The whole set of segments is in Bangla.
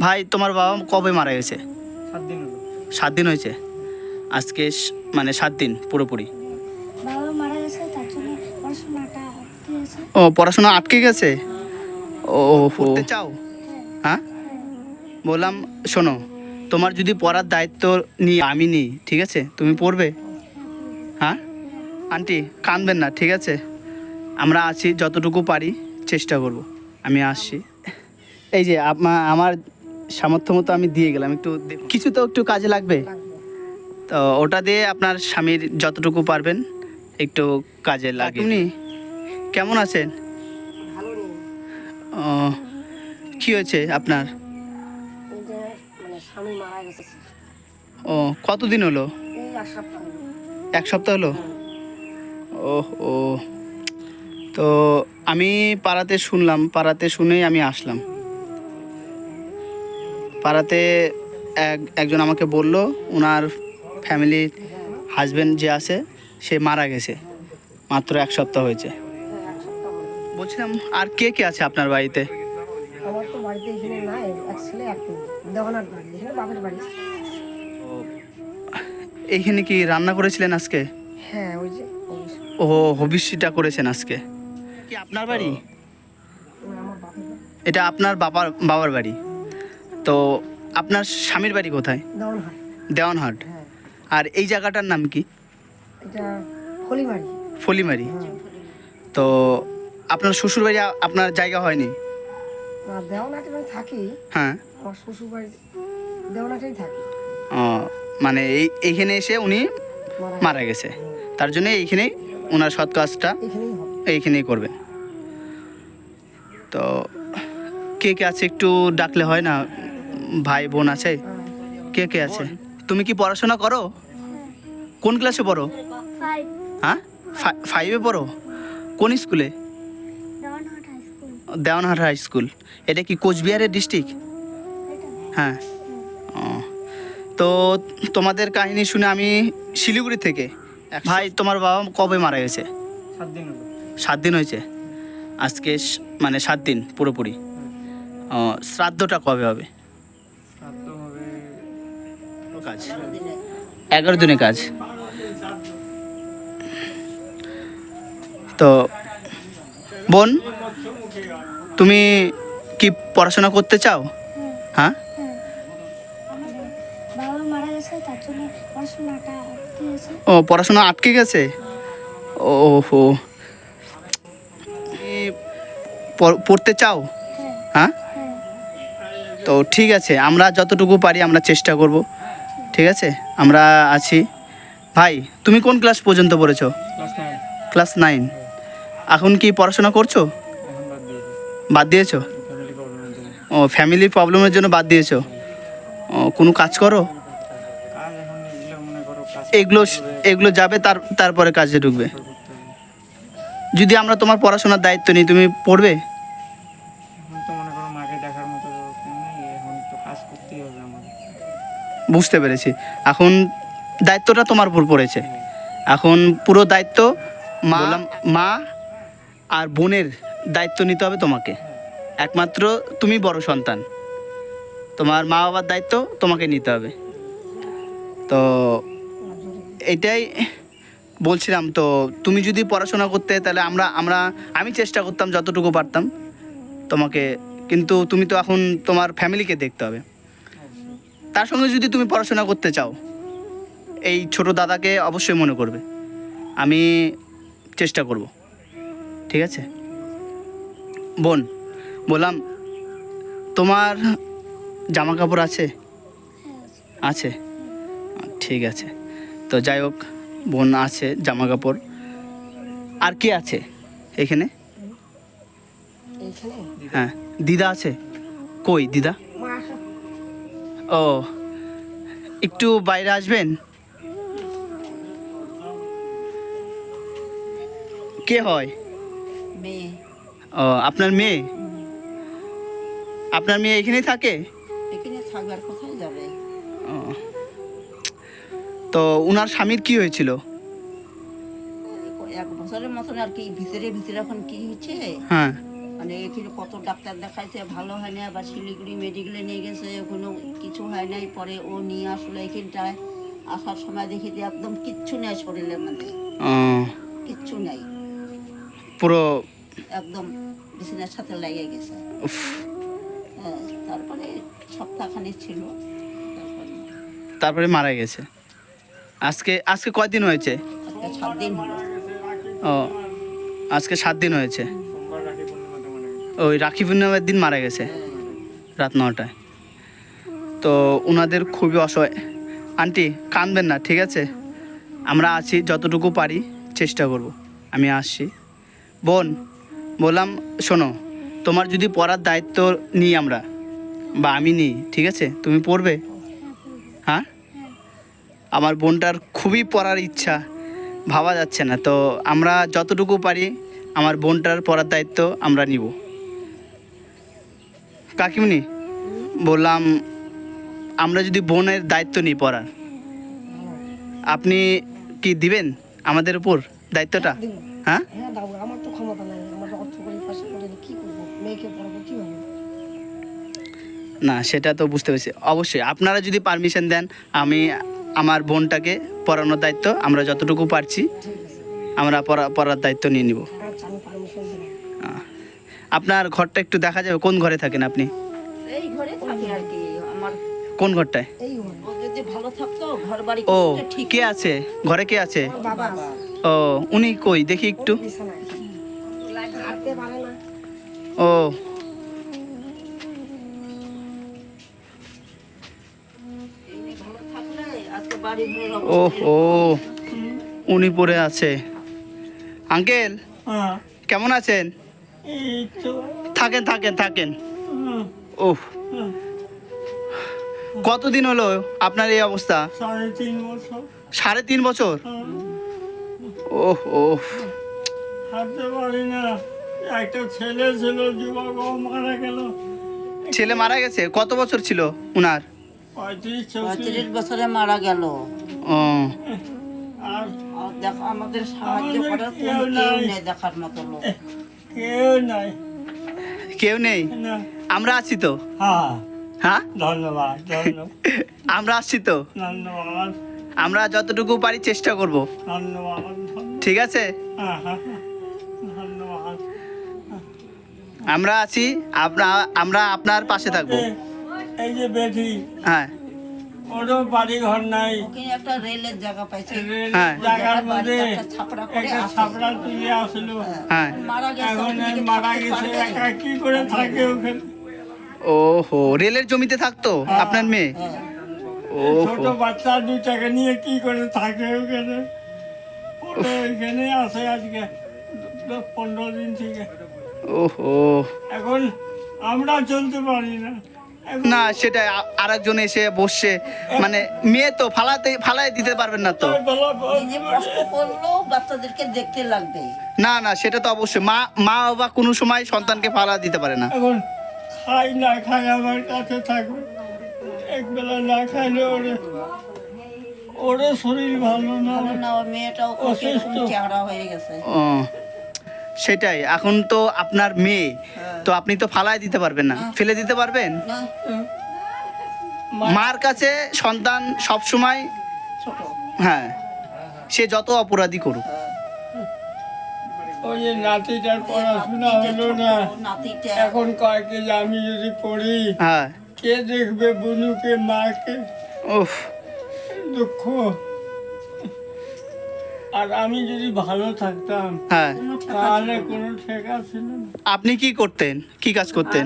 ভাই তোমার বাবা কবে মারা গেছে? সাত দিন সাত দিন হয়েছে? আজকে মানে সাত দিন পুরোপুরি। বাবা মারা গেছে তার জন্য পড়াশোনাটা আটকে গেছে। ও পড়াশোনা আটকে গেছে? ও পড়তে চাও? হ্যাঁ? বললাম শোনো তোমার যদি পড়ার দায়িত্ব নিয়ে আমি নিই ঠিক আছে? তুমি পড়বে? হ্যাঁ? আন্টি কাঁদবেন না ঠিক আছে? আমরা আছি যতটুকু পারি চেষ্টা করব। আমি আসছি। এই যে আমা- আমার সামর্থ্য মতো আমি দিয়ে গেলাম। একটু কিছু তো একটু কাজে লাগবে। তো ওটা দিয়ে আপনার স্বামীর যতটুকু পারবেন একটু কাজে লাগে আপনি কেমন আছেন? ও কি হয়েছে আপনার? মানে ও কতদিন হলো? এক সপ্তাহ হলো। এক সপ্তাহ হলো? ও ও। তো আমি পাড়াতে শুনলাম পাড়াতে শুনেই আমি আসলাম। পাড়াতে এক একজন আমাকে বলল ওনার ফ্যামিলির হাজবেন্ড যে আছে সে মারা গেছে। মাত্র এক সপ্তাহ হয়েছে। হ্যাঁ। বলছিলাম আর কে কে আছে আপনার বাড়িতে? আমার তো বাড়িতে এখানে নাই এক ছেলে এক দেওয়ানার বাড়ি এখানে বাপের বাড়ি। এইখানে কি রান্না করেছিলেন আজকে? হ্যাঁ ওই যে ও হবিষ্যিটা করেছেন আজকে। কি আপনার বাড়ি। এটা আপনার বাবার বাবার বাড়ি? তো আপনার স্বামীর বাড়ি কোথায়? দেওয়ানহাট। হ্যাঁ। আর এই জায়গাটার নাম কি? ফলিমারি। হ্যাঁ। তো আপনার শ্বশুর বাড়ি আপনার জায়গা হয়নি? থাকি। হ্যাঁ। শ্বশুর বাড়ি দেওয়ানহাটেই থাকি। ও, মানে এই এইখানে এসে উনি মারা মারা গেছে। তার জন্য এইখানেই ওনার সৎ কাজটা এইখানেই করবেন। তো কে কে আছে একটু ডাকলে হয় না? ভাই বোন আছে। কে কে আছে? তুমি কি পড়াশোনা করো? কোন ক্লাসে পড়ো? হ্যাঁ? ফাইভে পড়ো? কোন স্কুলে? Dewanhat high school. এটা কি কোচবিহারের ডিস্ট্রিক্ট হ্যাঁ। তো তোমাদের কাহিনী শুনে আমি শিলিগুড়ি থেকে। ভাই, তোমার বাবা কবে মারা গেছে? সাত দিন হয়েছে। আজকে মানে সাত দিন পুরোপুরি। শ্রাদ্ধটা কবে হবে? কাজ। এগারো দিনের কাজ। তো বোন তুমি কি পড়াশোনা করতে চাও? হ্যাঁ? হ্যাঁ আমাদের বাবা মারা গেছে তার জন্য পড়াশোনাটা আটকে গেছে ও পড়াশোনা আটকে গেছে? ও হো পড়তে চাও? হ্যাঁ। হ্যাঁ? তো ঠিক আছে আমরা যতটুকু পারি আমরা চেষ্টা করব। ঠিক আছে? আমরা আছি। ভাই তুমি কোন ক্লাস পর্যন্ত পড়েছো? ক্লাস নাইন এখন কি পড়াশোনা করছ? বাদ দিয়েছি? ও ফ্যামিলি প্রবলেমের জন্য বাদ দিয়েছ। ও কোনো কাজ করো? এগুলো এগুলো যাবে তার তারপরে কাজে ঢুকবে। যদি আমরা তোমার পড়াশোনার দায়িত্ব নিই তুমি পড়বে? বুঝতে পেরেছি। এখন দায়িত্বটা তোমার উপর পড়েছে। এখন পুরো দায়িত্ব মা মা আর বোনের দায়িত্ব নিতে হবে তোমাকে। একমাত্র তুমি বড় সন্তান। তোমার মা বাবার দায়িত্ব তোমাকে নিতে হবে। তো এটাই বলছিলাম তো তুমি যদি পড়াশোনা করতে তাহলে আমরা আমরা আমি চেষ্টা করতাম যতটুকু পারতাম তোমাকে। কিন্তু তুমি তো এখন তোমার ফ্যামিলিকে দেখতে হবে। তার সঙ্গে যদি তুমি পড়াশোনা করতে চাও এই ছোট দাদাকে অবশ্যই মনে করবে। আমি চেষ্টা করব। ঠিক আছে? বোন বললাম তোমার জামা কাপড় আছে? আছে? ঠিক আছে। তো যাই হোক বোন আছে জামা কাপড় আর কে আছে এখানে? হ্যাঁ দিদা আছে। কই দিদা? ও একটু বাইরে আসবেন? কে হয়? মেয়ে। ও আপনার মেয়ে? আপনার মেয়ে এখানেই থাকে? এখানে থাকবার কোথায় যাবে। ও। তো উনার স্বামীর কি হয়েছিল? এক বছরের মতন আর কি ভিতরে ভিতরে এখন কি হচ্ছে? হ্যাঁ। মানে এখানে কত ডাক্তার দেখাইছে ভালো হয় না আবার শিলিগুড়ি মেডিকেলে নিয়ে গেছে ওখানেও কিছু হয় নাই পরে ও নিয়ে আসলো এখানটায়। আসার সময় দেখি যে একদম কিচ্ছু নেই শরীরের মধ্যে কিচ্ছু নেই। পুরো একদম বিছানার সাথে লেগে গেছে। উফ, হ্যাঁ, তারপরে সপ্তাহখানিক ছিল তারপরে মারা গেছে। আজকে আজকে কয়দিন হয়েছে? আজকে সাত দিন ও আজকে সাত দিন হয়েছে। ওই রাখি পূর্ণিমার দিন মারা গেছে রাত নটায়। তো ওনাদের খুবই অসহায়। আন্টি, কাঁদবেন না, ঠিক আছে? আমরা আছি, যতটুকু পারি চেষ্টা করব। আমি আসছি। বোন, বললাম, শোনো, তোমার যদি পড়ার দায়িত্ব নিই আমরা, বা আমি নিই, ঠিক আছে? তুমি পড়বে? হ্যাঁ? আমার বোনটার খুবই পড়ার ইচ্ছা, ভাবা যাচ্ছে না। তো আমরা যতটুকু পারি, আমার বোনটার পড়ার দায়িত্ব আমরা নিব। কাকিমনি বললাম আমরা যদি বোনের দায়িত্ব নিই পড়ার আপনি কি দিবেন আমাদের উপর দায়িত্বটা? হ্যাঁ? হ্যাঁ আমার তো ক্ষমতা নাই আমার অর্থ করি পয়সা করে কি করব? মেয়েকে পড়াবো কীভাবে? না সেটা তো বুঝতে পেরেছি। অবশ্যই আপনারা যদি পারমিশন দেন আমি আমার বোনটাকে পড়ানোর দায়িত্ব আমরা যতটুকু পারছি আমরা পড়া পড়ার দায়িত্ব নিয়ে নিব আচ্ছা আমি পারমিশন দিলাম আপনার ঘরটা একটু দেখা যাবে কোন ঘরে থাকেন আপনি? এই ঘরে থাকি আর কি আমার কোন ঘরটায়? এই ও ভালো থাকতো ঘর বাড়ি ও কে আছে? ঘরে কে আছে? বাবা ও উনি কই? দেখি একটু। ও। ও ও উনি পরে আছে। আঙ্কেল হ্যাঁ। কেমন আছেন? থাকেন থাকেন থাকেন। হুম, কতদিন হলো আপনার এই অবস্থা? সাড়ে তিন বছর? ওহ ওহ। হাঁটতে পারি না। একটা ছেলে ছিল যুবক মারা গেল। ছেলে মারা গেছে? কত বছর ছিল উনার? পঁয়ত্রিশ বছরে মারা গেল। ও। আর আমাদের সাহায্য করার কেউ। নেই দেখার মতো লোক। কেউ নাই। কেউ নেই? না। আমরা আছি তো? হ্যাঁ। হ্যাঁ? ধন্যবাদ ধন্যবাদ। আমরা আসছি তো? ধন্যবাদ। আমরা যতটুকু পারি চেষ্টা করব। ধন্যবাদ ঠিক আছে? হ্যাঁ হ্যাঁ ধন্যবাদ। আমরা আছি আমরা আমরা আপনার পাশে থাকব। এই যে বেটি হ্যাঁ। ওরও বাড়ি ঘর নাই। ওখানে একটা রেলের জায়গা পাইছে। হ্যাঁ। জায়গার মধ্যে একটা ছাপড়া তুলে আসলো। হ্যাঁ। এখন ওখানে এই থেকে মারা গেছে পারবে? একা কি করে থাকে ওখানে? ওহো রেলের জমিতে থাকতো আপনার মেয়ে? হ্যাঁ। ছোট বাচ্চা দুটাকে নিয়ে কি করে থাকে ওখানে? ওটা এখানে আছে আজকে পনেরো দিন থেকে। ওহো। এখন আমরা চলতে পারি না। না সেটা আর একজন এসে বসছে। মানে মেয়ে তো ফালাতে ফালাই দিতে পারবেন না তো। বাচ্চাদেরকে দেখতে লাগবে। না না সেটা তো অবশ্যই। মা মা বাবা কোনো সময় সন্তানকে ফালা দিতে পারে না। এখন খাই না খাই আমার কাছে থাকবে। একবেলা না খাইলে ওরে ওরও শরীর ভালো না। ভালো না মেয়েটাও অসুস্থ। চেহারা হয়ে গেছে। ও সেটাই। এখন তো আপনার মেয়ে তো আপনি তো ফালাই দিতে পারবেন না। ফেলে দিতে পারবেন? মার কাছে সন্তান সব সময় হ্যাঁ সে যত অপরাধী করুক। ওই যে নাতিটার পড়াশোনা হলো না এখন কয়েকে যে আমি যদি পড়ি হ্যাঁ। কে দেখবে বুনুকে মাকে? উফ। দুঃখ। আর আমি যদি ভালো থাকতাম হ্যাঁ। তাহলে কোনো ঠেকা ছিল না। আপনি কি করতেন? কি কাজ করতেন?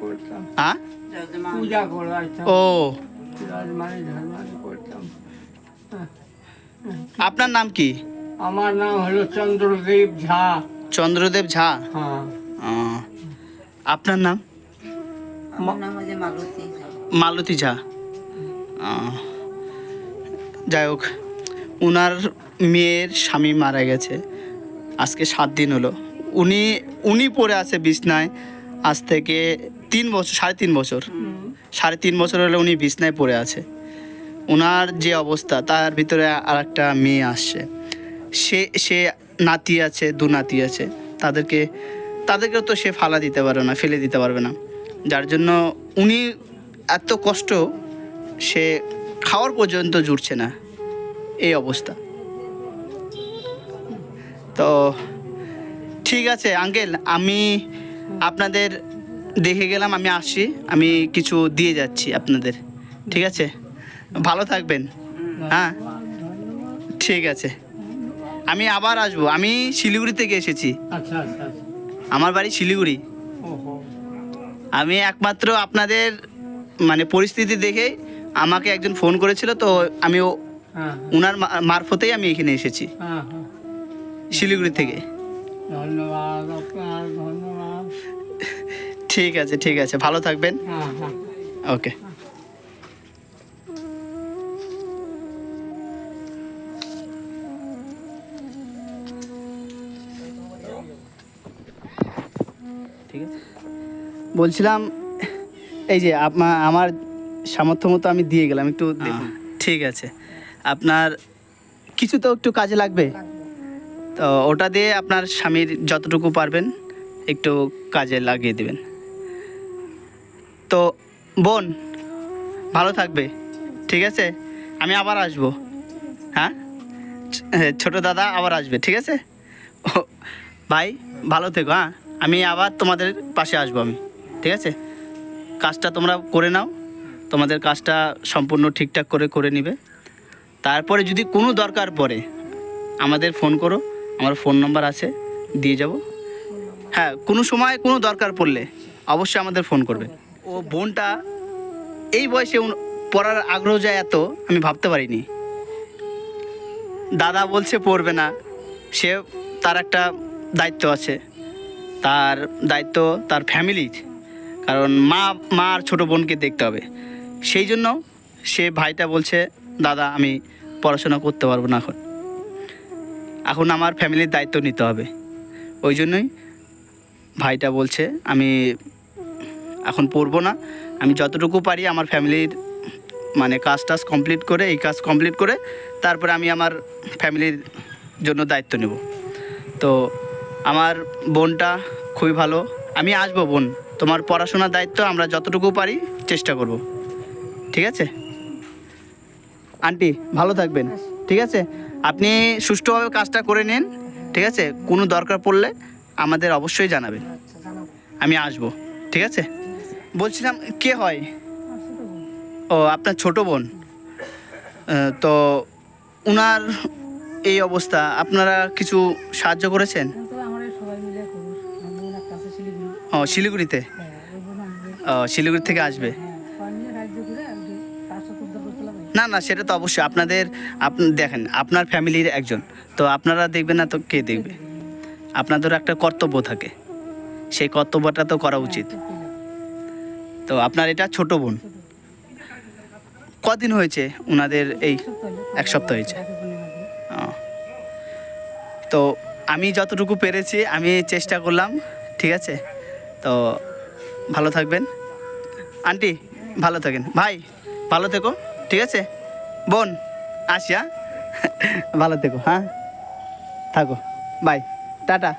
করতাম। হ্যাঁ? পূজা করাইতাম ও। করতাম। আপনার নাম কি? আমার নাম হলো চন্দ্রদেব ঝা। চন্দ্রদেব ঝা? হ্যাঁ। আপনার নাম? আমার নাম হচ্ছে মালতী মালতী ঝা। যাই হোক। উনার মেয়ের স্বামী মারা গেছে। আজকে সাত দিন হলো। উনি উনি পড়ে আছে বিছনায় আজ থেকে তিন বছর সাড়ে তিন বছর। সাড়ে তিন বছর হলে উনি বিছনায় পড়ে আছে। ওনার যে অবস্থা তার ভিতরে আর একটা মেয়ে আসছে। সে সে নাতি আছে দু নাতি আছে। তাদেরকে তাদেরকেও তো সে ফালা দিতে পারবে না ফেলে দিতে পারবে না। যার জন্য উনি এত কষ্ট সে খাওয়ার পর্যন্ত জুটছে না। এই অবস্থা। তো ঠিক আছে আঙ্কেল আমি আপনাদের দেখে গেলাম আমি আসছি আমি কিছু দিয়ে যাচ্ছি আপনাদের ঠিক আছে? ভালো থাকবেন। হ্যাঁ ঠিক আছে। আমি আবার আসব আমি শিলিগুড়ি থেকে এসেছি। আচ্ছা আচ্ছা আচ্ছা। আমার বাড়ি শিলিগুড়ি। আমি একমাত্র আপনাদের মানে পরিস্থিতি দেখে আমাকে একজন ফোন করেছিল তো আমি হ্যাঁ। ওনার মারফতেই আমি এখানে এসেছি। হ্যাঁ হ্যাঁ। শিলিগুড়ি থেকে। ধন্যবাদ আপনার ধন্যবাদ। ঠিক আছে ঠিক আছে ভালো থাকবেন। হ্যাঁ হ্যাঁ। ওকে। ঠিক আছে। বলছিলাম এই যে আমার সামর্থ্য মতো আমি দিয়ে গেলাম একটু দেখুন। ঠিক আছে। আপনার কিছু তো একটু কাজে লাগবে। তো ওটা দিয়ে আপনার স্বামীর যতটুকু পারবেন একটু কাজে লাগিয়ে দেবেন। তো বোন, ভালো থাকবে, ঠিক আছে? আমি আবার আসব। হ্যাঁ? ছোট দাদা আবার আসবে, ঠিক আছে? ভাই, ভালো থেকো হ্যাঁ? আমি আবার তোমাদের পাশে আসব আমি, ঠিক আছে? কাজটা তোমরা করে নাও। তোমাদের কাজটা সম্পূর্ণ ঠিকঠাক করে করে নিবে। তারপরে যদি কোনো দরকার পড়ে, আমাদের ফোন করো, আমার ফোন নাম্বার আছে, দিয়ে যাব। হ্যাঁ কোনো সময় কোনো দরকার পড়লে অবশ্যই আমাদের ফোন করবে। ও বোনটা এই বয়সে পড়ার আগ্রহ যায় এত, আমি ভাবতে পারিনি। দাদা বলছে পড়বে না, সে তার একটা দায়িত্ব আছে। তার দায়িত্ব তার ফ্যামিলির, কারণ মা মা আর ছোটো বোনকে দেখতে হবে। সেই জন্য সে ভাইটা বলছে দাদা, আমি পড়াশোনা করতে পারব না এখন। এখন আমার ফ্যামিলির দায়িত্ব নিতে হবে। ওই জন্যই ভাইটা বলছে, আমি এখন পড়ব না। আমি যতটুকু পারি আমার ফ্যামিলির মানে কাজ টাজ কমপ্লিট করে, এই কাজ কমপ্লিট করে তারপরে আমি আমার ফ্যামিলির জন্য দায়িত্ব নেব। তো আমার বোনটা খুবই ভালো। আমি আসব বোন, তোমার পড়াশোনার দায়িত্ব আমরা যতটুকু পারি চেষ্টা করব। ঠিক আছে? আন্টি, ভালো থাকবেন। ঠিক আছে? আপনি সুষ্ঠুভাবে কাজটা করে নিন, ঠিক আছে? কোনো দরকার পড়লে আমাদের অবশ্যই জানাবেন। আমি আসব, ঠিক আছে? বলছিলাম, কে হয়? ও, আপনার ছোট বোন। তো উনার এই অবস্থা, আপনারা কিছু সাহায্য করেছেন? ও, শিলিগুড়িতে? ও, শিলিগুড়ি থেকে আসবে। না না, সেটা তো অবশ্যই। আপনাদের আপনি দেখেন, আপনার ফ্যামিলির একজন। তো আপনারা দেখবেন না তো কে দেখবে? আপনাদেরও একটা কর্তব্য থাকে। সেই কর্তব্যটা তো করা উচিত। তো আপনার এটা ছোট বোন। কদিন হয়েছে ওনাদের এই এক সপ্তাহ হয়েছে। তো আমি যতটুকু পেরেছি, আমি চেষ্টা করলাম, ঠিক আছে? তো ভালো থাকবেন। আন্টি, ভালো থাকেন। ভাই, ভালো থেকো। ঠিক আছে? বোন আসিয়া হ্যাঁ? ভালো থেকো হ্যাঁ? থাকো বাই টাটা।